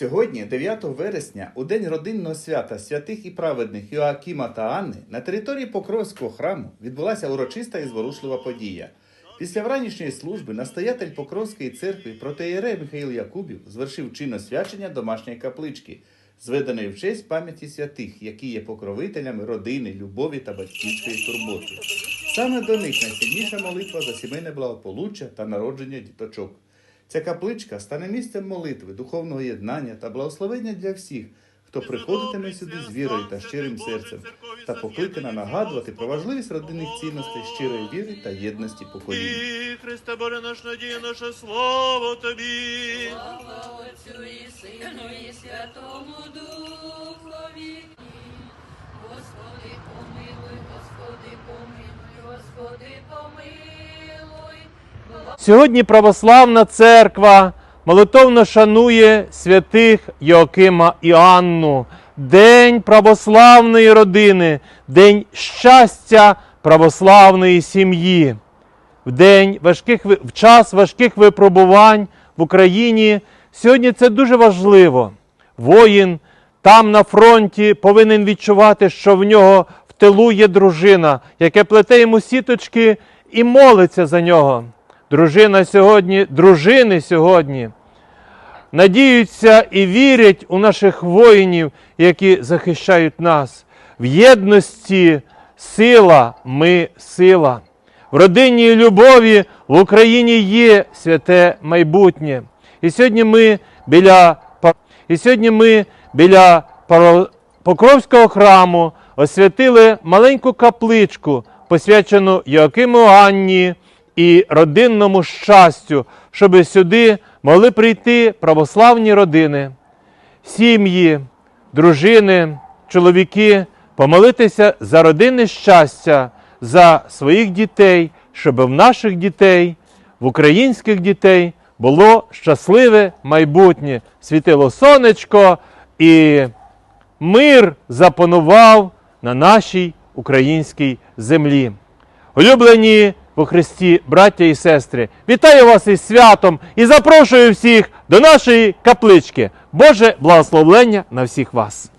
Сьогодні, 9 вересня, у день родинного свята святих і праведних Йоакіма та Анни, на території Покровського храму відбулася урочиста і зворушлива подія. Після вранішньої служби настоятель Покровської церкви протеєрей Михаїл Якубів звершив чин освячення домашньої каплички, зведеної в честь пам'яті святих, які є покровителями родини, любові та батьківської турботи. Саме до них найсильніша молитва за сімейне благополуччя та народження діточок. Ця капличка стане місцем молитви, духовного єднання та благословення для всіх, хто приходитиме сюди з вірою та щирим серцем, та покликана нагадувати про важливість родинних цінностей, щирої віри та єдності поколінь. І Христе Боже наш надія, наше слово Тобі. Слава Отцю і Сину і Святому Духові. Господи, помилуй, Господи, помилуй, Господи, помилуй. Сьогодні православна церква молитовно шанує святих Йоакима і Анну, День православної родини, День щастя православної сім'ї. В день важких в час важких випробувань в Україні сьогодні це дуже важливо. Воїн там на фронті повинен відчувати, що в нього в тилу є дружина, яка плете йому сіточки і молиться за нього. Дружина сьогодні, дружини сьогодні надіються і вірять у наших воїнів, які захищають нас. В єдності сила, ми сила. В родинній любові в Україні є святе майбутнє. І сьогодні ми біля, і сьогодні ми біля Покровського храму освятили маленьку капличку, посвячену Йоакиму Анні і родинному щастю, щоб сюди могли прийти православні родини, сім'ї, дружини, чоловіки, помолитися за родинне щастя, за своїх дітей, щоб в наших дітей, в українських дітей було щасливе майбутнє, світило сонечко і мир запанував на нашій українській землі. Улюблені во Христі, браття і сестри, вітаю вас із святом і запрошую всіх до нашої каплички. Боже благословлення на всіх вас!